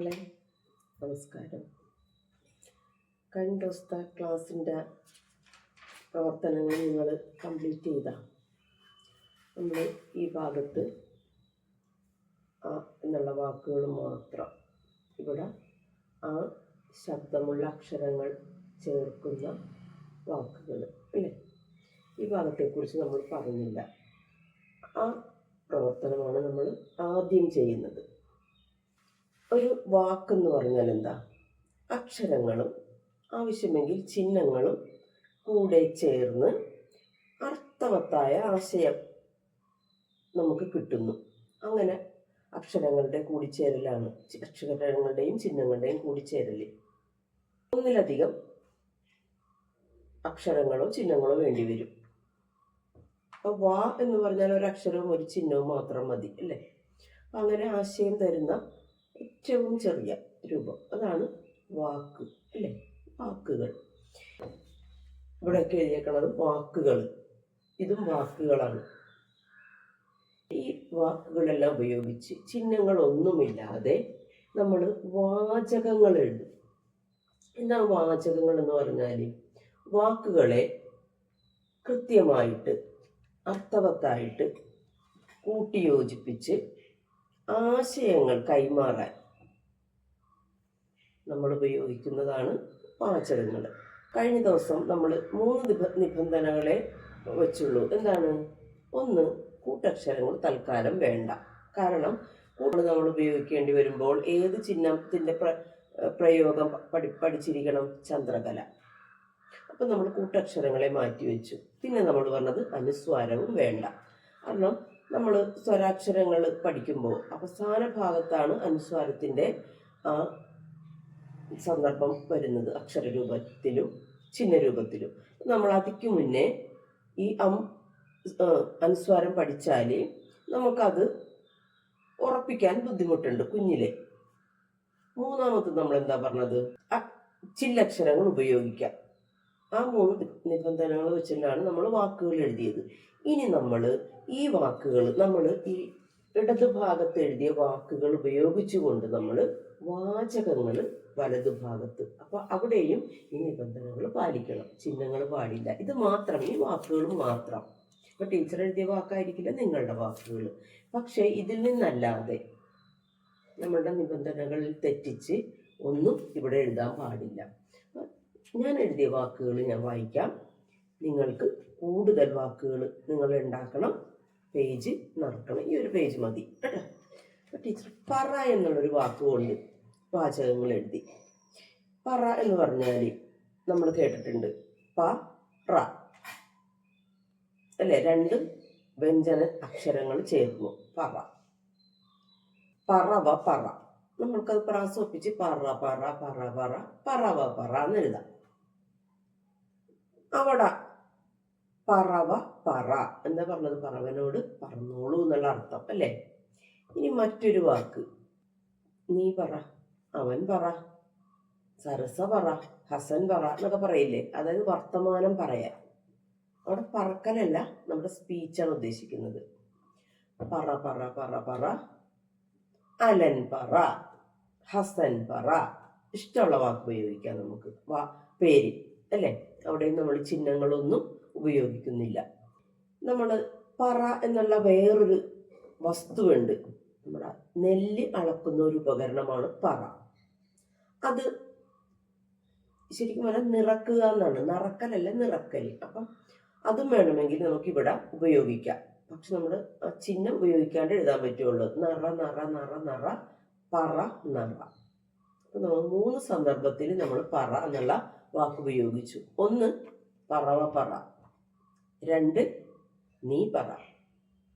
മക്കളെ നമസ്കാരം. കഴിഞ്ഞ ദിവസത്തെ ക്ലാസ്സിന്റെ പ്രവർത്തനങ്ങൾ നിങ്ങൾ കംപ്ലീറ്റ് ചെയ്ത? നമ്മൾ ഈ ഭാഗത്ത് ആ എന്നുള്ള വാക്കുകൾ മാത്രം. ഇവിടെ ആ ശബ്ദമുള്ള അക്ഷരങ്ങൾ ചേർക്കുന്ന വാക്കുകൾ അല്ലേ? ഈ ഭാഗത്തെക്കുറിച്ച് നമ്മൾ പറഞ്ഞില്ല. ആ പ്രവർത്തനമാണ് നമ്മൾ ആദ്യം ചെയ്യുന്നത്. ഒരു വാക്കെന്ന് പറഞ്ഞാൽ എന്താ? അക്ഷരങ്ങളും ആവശ്യമെങ്കിൽ ചിഹ്നങ്ങളും കൂടെ ചേർന്ന് അർത്ഥവത്തായ ആശയം നമുക്ക് കിട്ടുന്നു. അങ്ങനെ അക്ഷരങ്ങളുടെ കൂടിച്ചേരലാണ് അക്ഷരങ്ങളുടെയും ചിഹ്നങ്ങളുടെയും കൂടിച്ചേരൽ ഒന്നിലധികം അക്ഷരങ്ങളോ ചിഹ്നങ്ങളോ വേണ്ടി വരും. അപ്പോൾ വാ എന്ന് പറഞ്ഞാൽ ഒരു അക്ഷരവും ഒരു ചിഹ്നവും മാത്രം മതി അല്ലേ? അങ്ങനെ ആശയം തരുന്ന ഏറ്റവും ചെറിയ രൂപം. അതാണ് വാക്ക് അല്ലേ? വാക്കുകൾ. ഇവിടെയൊക്കെ എഴുതിയേക്കുന്നത് വാക്കുകൾ. ഇതും വാക്കുകളാണ്. ഈ വാക്കുകളെല്ലാം ഉപയോഗിച്ച് ചിഹ്നങ്ങളൊന്നുമില്ലാതെ നമ്മൾ വാചകങ്ങൾ എഴുതും. എന്താണ് വാചകങ്ങൾ എന്ന് പറഞ്ഞാൽ വാക്കുകളെ കൃത്യമായിട്ട് അർത്ഥവത്തായിട്ട് കൂട്ടിയോജിപ്പിച്ച് ആശയങ്ങൾ കൈമാറാൻ നമ്മൾ ഉപയോഗിക്കുന്നതാണ് വാചകങ്ങൾ കഴിഞ്ഞ ദിവസം നമ്മൾ മൂന്ന് നിബ- നിബന്ധനകളെ വെച്ചുള്ളൂ. എന്താണ്? ഒന്ന് കൂട്ടക്ഷരങ്ങൾ തൽക്കാലം വേണ്ട. കാരണം കൂടുതൽ നമ്മൾ ഉപയോഗിക്കേണ്ടി വരുമ്പോൾ ഏത് ചിഹ്നത്തിന്റെ പ്ര പ്രയോഗം പഠി പഠിച്ചിരിക്കണം? ചന്ദ്രകല. അപ്പം നമ്മൾ കൂട്ടക്ഷരങ്ങളെ മാറ്റി വെച്ചു പിന്നെ നമ്മൾ പറഞ്ഞത് അനുസ്വാരവും വേണ്ട. കാരണം നമ്മൾ സ്വരാക്ഷരങ്ങൾ പഠിക്കുമ്പോൾ അവസാന ഭാഗത്താണ് അനുസ്വാരത്തിന്റെ ആ സന്ദർഭം വരുന്നത്. അക്ഷരരൂപത്തിലും ചിഹ്നരൂപത്തിലും. നമ്മൾ അതിക്ക് മുന്നേ ഈ അം അനുസ്വാരം പഠിച്ചാൽ നമുക്കത് ഉറപ്പിക്കാൻ ബുദ്ധിമുട്ടുണ്ട് കുഞ്ഞിലെ. മൂന്നാമത്തെ നമ്മൾ എന്താ പറഞ്ഞത് ചില്ലക്ഷരങ്ങൾ ഉപയോഗിക്കാം. ആ മൂന്ന് നിബന്ധനകൾ വെച്ചിട്ടാണ് നമ്മൾ വാക്കുകൾ എഴുതിയത്. ഇനി നമ്മൾ ഈ വാക്കുകൾ നമ്മൾ ഈ ഇടതുഭാഗത്ത് എഴുതിയ വാക്കുകൾ ഉപയോഗിച്ചുകൊണ്ട് നമ്മൾ വാചകങ്ങൾ വലതുഭാഗത്ത് അപ്പൊ അവിടെയും ഈ നിബന്ധനകൾ പാലിക്കണം. ചിഹ്നങ്ങൾ പാടില്ല. ഇത് മാത്രം ഈ വാക്കുകൾ മാത്രം. അപ്പൊ ടീച്ചർ എഴുതിയ വാക്കായിരിക്കില്ല നിങ്ങളുടെ വാക്കുകൾ. പക്ഷേ ഇതിൽ നിന്നല്ലാതെ നമ്മളുടെ നിബന്ധനകളിൽ തെറ്റിച്ച് ഒന്നും ഇവിടെ എഴുതാൻ പാടില്ല. ഞാൻ എഴുതിയ വാക്കുകൾ ഞാൻ വായിക്കാം. നിങ്ങൾക്ക് കൂടുതൽ വാക്കുകൾ നിങ്ങൾ ഉണ്ടാക്കണം. പേജ് നടക്കണം. ഈ ഒരു പേജ് മതി. കേട്ടോ ടീച്ചർ പറ എന്നുള്ളൊരു വാക്കുകൊണ്ട് വാചകങ്ങൾ എഴുതി. പറ എന്ന് പറഞ്ഞാൽ നമ്മൾ കേട്ടിട്ടുണ്ട്. പ റ. അല്ലേ? രണ്ട് വ്യഞ്ജന അക്ഷരങ്ങൾ ചേർന്നു. പറ. പറവ പറ. നമ്മൾക്കത് പ്രാസോപ്പിച്ച് പറ പറ പറ പറ പറവ പറ എന്ന് എഴുതാം. അവിടെ പറവ പറ എന്ന് പറഞ്ഞത് പറവനോട് പറന്നോളൂ എന്നുള്ള അർത്ഥം അല്ലേ? ഇനി മറ്റൊരു വാക്ക്. നീ പറ അവൻ പറ സരസ പറ ഹസൻ പറ എന്നൊക്കെ പറയില്ലേ? അതായത് വർത്തമാനം പറയാൻ. അവിടെ പറക്കലല്ല നമ്മുടെ സ്പീച്ചാണ് ഉദ്ദേശിക്കുന്നത്. പറ പറ പറ പറ അലൻ പറ ഹസൻ പറ. ഇഷ്ടമുള്ള വാക്ക് ഉപയോഗിക്കാം നമുക്ക്. പേര് അല്ലേ? അവിടെ നമ്മൾ ചിഹ്നങ്ങളൊന്നും ഉപയോഗിക്കുന്നില്ല. നമ്മൾ പറ എന്നുള്ള വേറൊരു വസ്തുവുണ്ട്. നമ്മുടെ നെല്ല് അളക്കുന്ന ഒരു ഉപകരണമാണ് പറ. അത് ശരിക്കും പറഞ്ഞാൽ നിറക്കുക എന്നാണ്. നിറക്കലല്ല നിറക്കൽ. അപ്പം അതും വേണമെങ്കിൽ നമുക്കിവിടെ ഉപയോഗിക്കാം. പക്ഷെ നമ്മൾ ആ ചിഹ്നം ഉപയോഗിക്കാണ്ട് എഴുതാൻ പറ്റുള്ളൂ. നിറ നിറ നിറ നിറ പറ നിറ. അപ്പൊ നമ്മൾ മൂന്ന് സന്ദർഭത്തിൽ നമ്മൾ പറ എന്നുള്ള വാക്ക് ഉപയോഗിച്ചു ഒന്ന് പറവ പറ. രണ്ട് നീ പറ.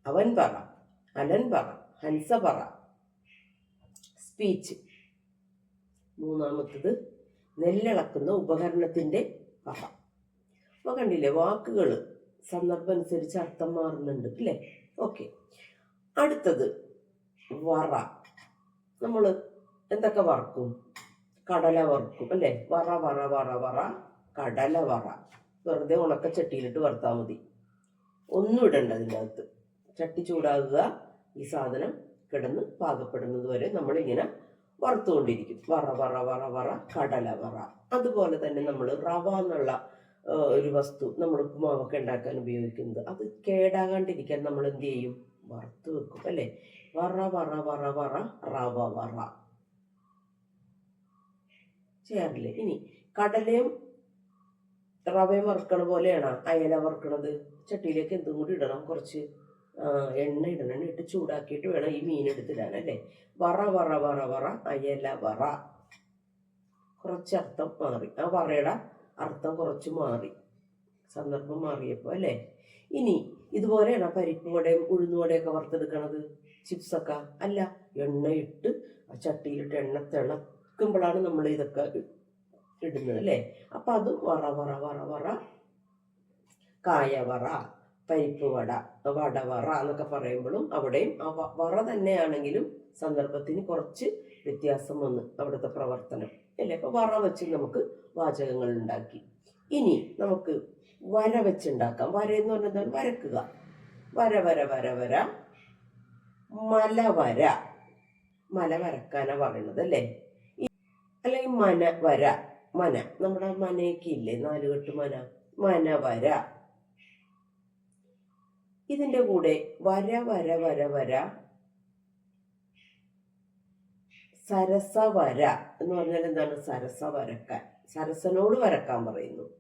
അവൻ പറ അലൻ പറ ഹൻസ പറ. സ്പീച്ച്. മൂന്നാമത്തത് നെല്ലിളക്കുന്ന ഉപകരണത്തിന്റെ പറ. അപ്പൊ കണ്ടില്ലേ വാക്കുകൾ സന്ദർഭം അനുസരിച്ച് അർത്ഥം മാറുന്നുണ്ട് അല്ലേ? ഓക്കെ. അടുത്തത് വറ. നമ്മൾ എന്തൊക്കെ വറക്കും? കടല വറുക്കും അല്ലേ? വറ വറ വറ വറ കടല വറ വെറുതെ ഉണക്ക ചട്ടിയിലിട്ട് വറുത്താൽ മതി. ഒന്നും ഇടണ്ട അതിന്റെ അകത്ത്. ചട്ടി ചൂടാകുക. ഈ സാധനം കിടന്ന് പാകപ്പെടുന്നത് വരെ നമ്മളിങ്ങനെ വറുത്തുകൊണ്ടിരിക്കും. വറ വറ വറ വറ കടല വറ അതുപോലെ തന്നെ നമ്മൾ റവ എന്നുള്ള ഒരു വസ്തു നമ്മൾ ഉപ്പുമാവൊക്കെ ഉണ്ടാക്കാൻ ഉപയോഗിക്കുന്നത്. അത് കേടാകാണ്ടിരിക്കാൻ നമ്മൾ എന്ത് ചെയ്യും? വറുത്ത് വെക്കും അല്ലേ? വറ വറ വറ വറ റവ വറ. ചെയ്യാറില്ലേ. ഇനി കടലയും റവയും വറുക്കണ പോലെയാണ് അയല വറുക്കണത്? ചട്ടിയിലേക്ക് എന്തും കൂടി ഇടണം. കുറച്ച് എണ്ണ ഇടണം. എണ്ണ ഇട്ട് ചൂടാക്കിയിട്ട് വേണം ഈ മീൻ എടുത്തിടാൻ അല്ലേ? വറ വറ വറ വറ അയല വറ. കുറച്ച് അർത്ഥം മാറി. ആ വറയുടെ അർത്ഥം കുറച്ച് മാറി. സന്ദർഭം മാറിയപ്പോൾ അല്ലേ? ഇനി ഇതുപോലെയാണ് പരിപ്പ് വടയും ഉഴുന്നുവടയൊക്കെ വറുത്തെടുക്കണത്? ചിപ്സൊക്കെ? അല്ല എണ്ണയിട്ട് ആ ചട്ടിയിലിട്ട് എണ്ണ തിളക്കുമ്പോഴാണ് നമ്മൾ ഇതൊക്കെ ഇടുന്നത് അല്ലേ? അപ്പം അത് വറ വറ വറ വറ. കായവറ പരിപ്പ് വട വടവറ എന്നൊക്കെ പറയുമ്പോഴും അവിടെയും ആ വറ തന്നെയാണെങ്കിലും സന്ദർഭത്തിന് കുറച്ച് വ്യത്യാസം വന്ന് അവിടുത്തെ പ്രവർത്തനം. അല്ലേ? അപ്പോൾ വറ വെച്ച് നമുക്ക് വാചകങ്ങൾ ഉണ്ടാക്കി. ഇനി നമുക്ക് വര വെച്ചുണ്ടാക്കാം. വര എന്ന് പറഞ്ഞാൽ വരക്കുക. വര വര വര വര. മല വര മല വരക്കാനാ പറയണത് അല്ലേ? മന വര. മന. നമ്മുടെ മനയൊക്കെ ഇല്ലേ? നാലുകെട്ട് മന. മന വര. ഇതിന്റെ കൂടെ വര വര വര വര. സരസ വര എന്ന് പറഞ്ഞാൽ എന്താണ്? സരസ വരക്കാൻ. സരസനോട് വരക്കാൻ പറയുന്നു.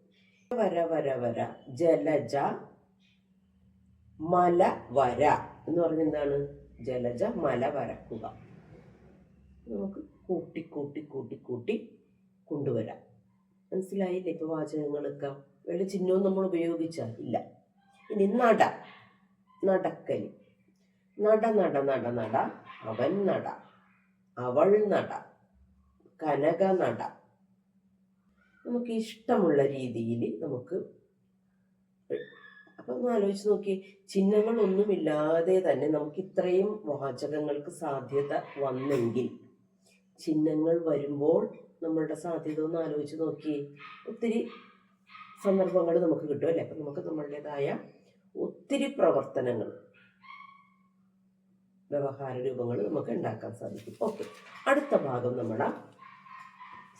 വര വര വര. ജലജ മല വര എന്ന് പറഞ്ഞെന്താണ് ജലജ മല വരക്കുക. നമുക്ക് കൂട്ടി കൂട്ടി കൂട്ടി കൂട്ടി കൊണ്ടുവരാം. മനസ്സിലായില്ലേ? ഇപ്പോൾ വാചകങ്ങളൊക്കെ. ചിഹ്നവും നമ്മൾ ഉപയോഗിച്ചാൽ ഇല്ല. ഇനി നട. നടക്കൽ നട നട നട നട. അവൻ നട. അവൾ നട. കനക നട. നമുക്ക് ഇഷ്ടമുള്ള രീതിയിൽ നമുക്ക് അപ്പൊ ഒന്ന് ആലോചിച്ച് നോക്കി. ചിഹ്നങ്ങളൊന്നുമില്ലാതെ തന്നെ നമുക്ക് ഇത്രയും വാചകങ്ങൾക്ക് സാധ്യത വന്നെങ്കിൽ ചിഹ്നങ്ങൾ വരുമ്പോൾ നമ്മളുടെ സാധ്യത ഒന്ന് ആലോചിച്ച് നോക്കി ഒത്തിരി സന്ദർഭങ്ങൾ നമുക്ക് കിട്ടും അല്ലേ? അപ്പം നമുക്ക് നമ്മളുടേതായ ഒത്തിരി പ്രവർത്തനങ്ങൾ വ്യവഹാര രൂപങ്ങൾ നമുക്ക് ഉണ്ടാക്കാൻ സാധിക്കും. ഓക്കെ. അടുത്ത ഭാഗം നമ്മുടെ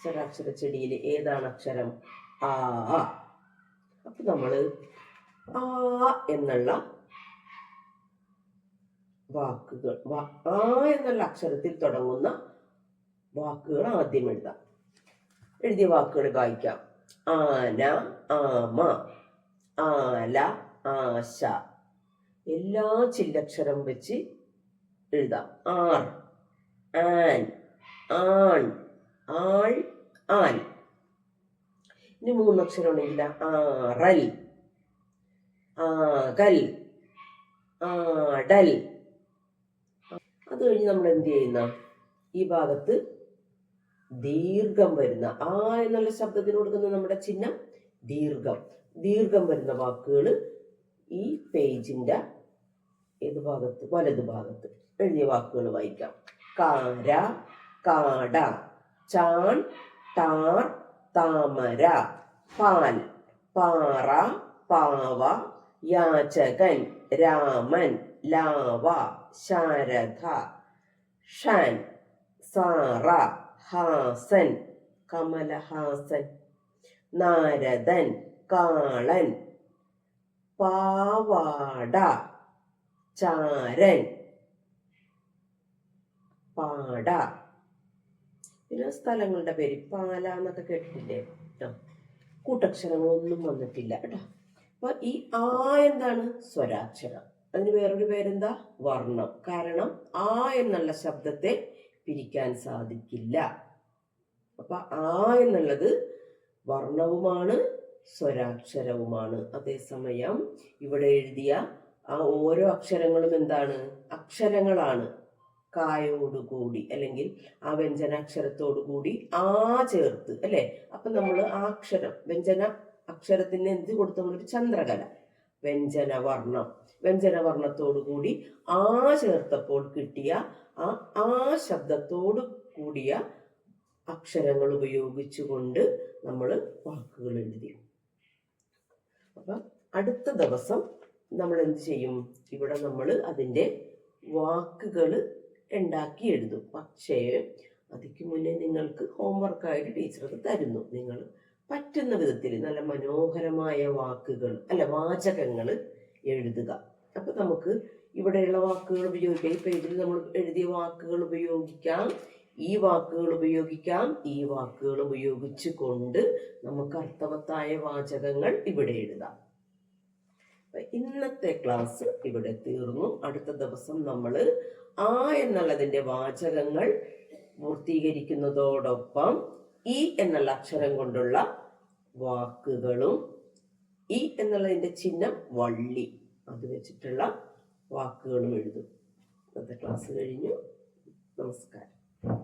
സ്വരാക്ഷര ചെടിയിൽ ഏതാണ് അക്ഷരം? ആ അപ്പൊ നമ്മൾ ആ എന്നുള്ള വാക്കുകൾ ആ എന്നുള്ള അക്ഷരത്തിൽ തുടങ്ങുന്ന വാക്കുകൾ ആദ്യം എഴുതാം. എഴുതിയ വാക്കുകൾ വായിക്കാം ആന ആമ ആല ആശ. എല്ലാ ചില്ലക്ഷരം വെച്ച് എഴുതാം. ആർ ആൻ ആൺ ആൾ ആൻ ഇനി മൂന്നക്ഷരം ഉണ്ടെങ്കിൽ ആറൽ ആകൽ ആടൽ. അത് കഴിഞ്ഞ് നമ്മൾ എന്ത് ചെയ്യുന്ന? ഈ ഭാഗത്ത് ദീർഘം വരുന്ന ആ എന്നുള്ള ശബ്ദത്തിന് കൊടുക്കുന്ന നമ്മുടെ ചിഹ്നം ദീർഘം. ദീർഘം വരുന്ന വാക്കുകൾ ഈ പേജിന്റെ ഏത് ഭാഗത്ത്? വലത് ഭാഗത്ത്. എഴുതിയ വാക്കുകൾ വായിക്കാം. കാര കാട ചാൺ താർ താമര പാൽ പാറ പാവ യാചകൻ രാമൻ ലാവ ശാരദ ഷൻ സാറ ഹാസൻ കമലഹാസൻ നാരദൻ കാളൻ പാവാട ചാരൻ പാട. പിന്നെ സ്ഥലങ്ങളുടെ പേര് പാല എന്നൊക്കെ കേട്ടിട്ടില്ലേ? കേട്ടോ കൂട്ടക്ഷരങ്ങളൊന്നും വന്നിട്ടില്ല കേട്ടോ. അപ്പൊ ഈ ആ എന്താണ്? സ്വരാക്ഷരം. അതിന് വേറൊരു പേരെന്താ? വർണം. കാരണം ആ എന്നുള്ള ശബ്ദത്തെ പിരിക്കാൻ സാധിക്കില്ല. അപ്പൊ ആ എന്നുള്ളത് വർണവുമാണ് സ്വരാക്ഷരവുമാണ്. അതേസമയം ഇവിടെ എഴുതിയ ആ ഓരോ അക്ഷരങ്ങളും എന്താണ്? അക്ഷരങ്ങളാണ്. കായോടുകൂടി അല്ലെങ്കിൽ ആ വ്യഞ്ജനാക്ഷരത്തോടു കൂടി ആ ചേർത്ത് അല്ലെ? അപ്പൊ നമ്മൾ ആ അക്ഷരം വ്യഞ്ജന അക്ഷരത്തിന് എന്ത് കൊടുത്തു? നമ്മളൊരു ചന്ദ്രകല. വ്യഞ്ജനവർണം വ്യഞ്ജനവർണത്തോടുകൂടി ആ ചേർത്തപ്പോൾ കിട്ടിയ ആ ആ ശബ്ദത്തോട് കൂടിയ അക്ഷരങ്ങൾ ഉപയോഗിച്ചുകൊണ്ട് നമ്മൾ വാക്കുകൾ എഴുതി. അപ്പം അടുത്ത ദിവസം നമ്മൾ എന്ത് ചെയ്യും? ഇവിടെ നമ്മൾ അതിന്റെ വാക്കുകൾ ഉണ്ടാക്കി എഴുതും. പക്ഷേ അതിക്ക് മുന്നേ നിങ്ങൾക്ക് ഹോംവർക്കായിട്ട് ടീച്ചർ തരുന്നു. നിങ്ങൾ പറ്റുന്ന വിധത്തിൽ നല്ല മനോഹരമായ വാക്കുകൾ അല്ല വാചകങ്ങൾ എഴുതുക. അപ്പം നമുക്ക് ഇവിടെയുള്ള വാക്കുകൾ ഉപയോഗിക്കാം. ഈ പേജിൽ നമ്മൾ എഴുതിയ വാക്കുകൾ ഉപയോഗിക്കാം. ഈ വാക്കുകൾ ഉപയോഗിക്കാം. ഈ വാക്കുകൾ ഉപയോഗിച്ചു കൊണ്ട് നമുക്ക് അർത്ഥവത്തായ വാചകങ്ങൾ ഇവിടെ എഴുതാം. ഇന്നത്തെ ക്ലാസ് ഇവിടെ തീർന്നു. അടുത്ത ദിവസം നമ്മൾ ആ എന്നുള്ളതിന്റെ വാചകങ്ങൾ പൂർത്തീകരിക്കുന്നതോടൊപ്പം ഈ എന്നുള്ള അക്ഷരം കൊണ്ടുള്ള വാക്കുകളും ഈ എന്നുള്ളതിന്റെ ചിഹ്നം വള്ളി അത് വെച്ചിട്ടുള്ള വാക്കുകളും എഴുതും. ഇന്നത്തെ ക്ലാസ് കഴിഞ്ഞു. നമസ്കാരം.